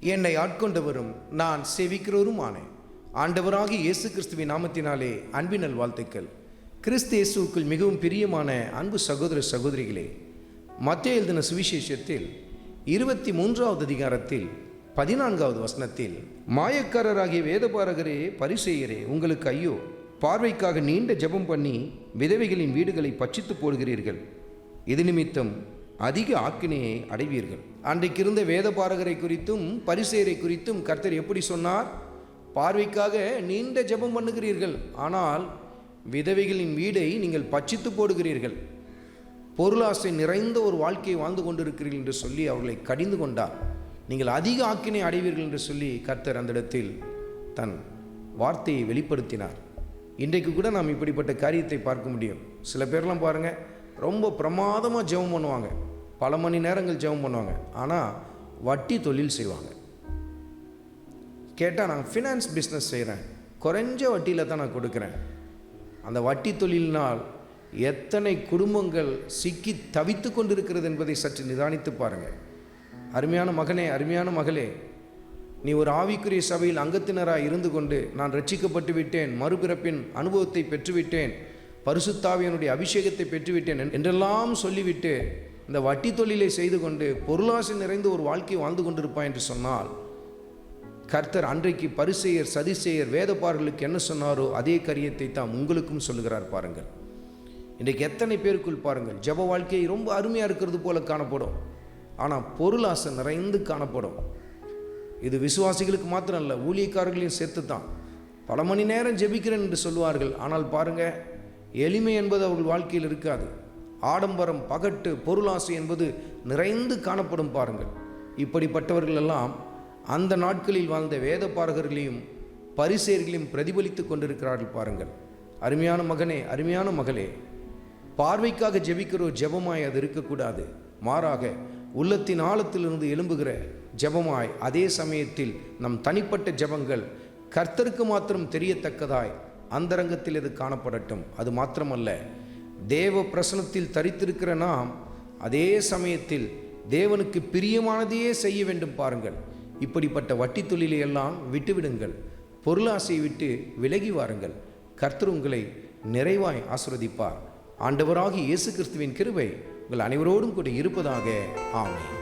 என்னை ஆட்கொண்டவரும் நான் சேவிக்கிறவருமானேன் ஆண்டவராகி இயேசு கிறிஸ்துவின் நாமத்தினாலே அன்பினல் வாழ்த்துக்கள் கிறிஸ்து இயேசுவுக்குள் மிகவும் பிரியமான அன்பு சகோதர சகோதரிகளே மத்திய எழுதின சுவிசேஷத்தில் இருபத்தி மூன்றாவது அதிகாரத்தில் பதினான்காவது வசனத்தில் மாயக்காரராகிய வேதபாரகரே பரிசெய்யரே உங்களுக்கு ஐயோ பார்வைக்காக நீண்ட ஜெபம் பண்ணி விதவைகளின் வீடுகளை பட்சித்து போடுகிறீர்கள். இது நிமித்தம் அதிக ஆக்கினையை அடைவீர்கள். அன்றைக்கு இருந்த வேதபாரகரை குறித்தும் பரிசேரை குறித்தும் கர்த்தர் எப்படி சொன்னார்? பார்வைக்காக நீண்ட ஜெபம் பண்ணுகிறீர்கள். ஆனால் விதவைகளின் வீடை நீங்கள் பச்சித்து போடுகிறீர்கள். பொருளாசை நிறைந்த ஒரு வாழ்க்கையை வாழ்ந்து கொண்டிருக்கிறீர்கள் என்று சொல்லி அவர்களை கடிந்து கொண்டார். நீங்கள் அதிக ஆக்கினை அடைவீர்கள் என்று சொல்லி கர்த்தர் அந்த இடத்தில் தன் வார்த்தையை வெளிப்படுத்தினார். இன்றைக்கு கூட நாம் இப்படிப்பட்ட காரியத்தை பார்க்க முடியும். சில பேர்லாம் பாருங்கள் ரொம்ப பிரமாதமாக ஜெபம் பண்ணுவாங்க. பல மணி நேரங்கள் ஜெபம் பண்ணுவாங்க. ஆனால் வட்டி தொழில் செய்வாங்க. கேட்டால் நான் ஃபினான்ஸ் பிஸ்னஸ் செய்கிறேன் குறைஞ்ச வட்டியில் தான் நான் கொடுக்குறேன். அந்த வட்டி தொழிலினால் எத்தனை குடும்பங்கள் சிக்கி தவித்து கொண்டிருக்கிறது என்பதை சற்று நிதானித்து பாருங்கள் அருமையான மகனே அருமையான மகளே நீ ஒரு ஆவிக்குரிய சபையில் அங்கத்தினராக இருந்து கொண்டு நான் ரட்சிக்கப்பட்டு விட்டேன் மறுபிறப்பின் அனுபவத்தை பெற்றுவிட்டேன் பரிசுத்தாவியனுடைய அபிஷேகத்தை பெற்றுவிட்டேன் என்றெல்லாம் சொல்லிவிட்டு இந்த வட்டி தொழிலை செய்து கொண்டு பொருளாசை நிறைந்த ஒரு வாழ்க்கை வாழ்ந்து கொண்டிருப்பாய் என்று சொன்னால் கர்த்தர் அன்றைக்கு பரிசெயர் சதிசெயர் வேதப்பார்களுக்கு என்ன சொன்னாரோ அதே கரியத்தை தான் உங்களுக்கும் சொல்லுகிறார் பாருங்கள். இன்றைக்கு எத்தனை பேருக்குள் பாருங்கள் ஜப வாழ்க்கை ரொம்ப அருமையாக இருக்கிறது போல காணப்படும். ஆனால் பொருளாசை நிறைந்து காணப்படும். இது விசுவாசிகளுக்கு மாத்திரம் இல்லை ஊழியக்காரர்களையும் சேர்த்து தான். பல மணி நேரம் ஜெபிக்கிறேன் என்று சொல்லுவார்கள். ஆனால் பாருங்கள் எளிமை என்பது அவர்கள் வாழ்க்கையில் இருக்காது. ஆடம்பரம் பகட்டு பொருளாசை என்பது நிறைந்து காணப்படும் பாருங்கள். இப்படிப்பட்டவர்களெல்லாம் அந்த நாட்களில் வாழ்ந்த வேத பாரகர்களையும் பரிசேர்களையும் பிரதிபலித்து கொண்டிருக்கிறார்கள் பாருங்கள். அருமையான மகனே அருமையான மகளே பார்வைக்காக ஜெபிக்கிற ஒரு ஜெபமாய் அது இருக்கக்கூடாது. மாறாக உள்ளத்தின் ஆழத்திலிருந்து எழும்புகிற ஜெபமாய் அதே சமயத்தில் நம் தனிப்பட்ட ஜெபங்கள் கர்த்தருக்கு மாத்திரம் தெரியத்தக்கதாய் அந்தரங்கத்தில் இது காணப்படட்டும். அது மாத்திரமல்ல தேவ பிரசனத்தில் தரித்திருக்கிற நாம் அதே சமயத்தில் தேவனுக்கு பிரியமானதையே செய்ய வேண்டும் பாருங்கள். இப்படிப்பட்ட வட்டி தொழிலை எல்லாம் விட்டுவிடுங்கள். பொருளாசையை விட்டு விலகி வாருங்கள். கர்த்தர் உங்களை நிறைவாய் ஆசிர்வதிப்பார். ஆண்டவராகி இயேசு கிறிஸ்துவின் கிருபை உங்கள் அனைவரோடும் கூட இருப்பதாக. ஆமென்.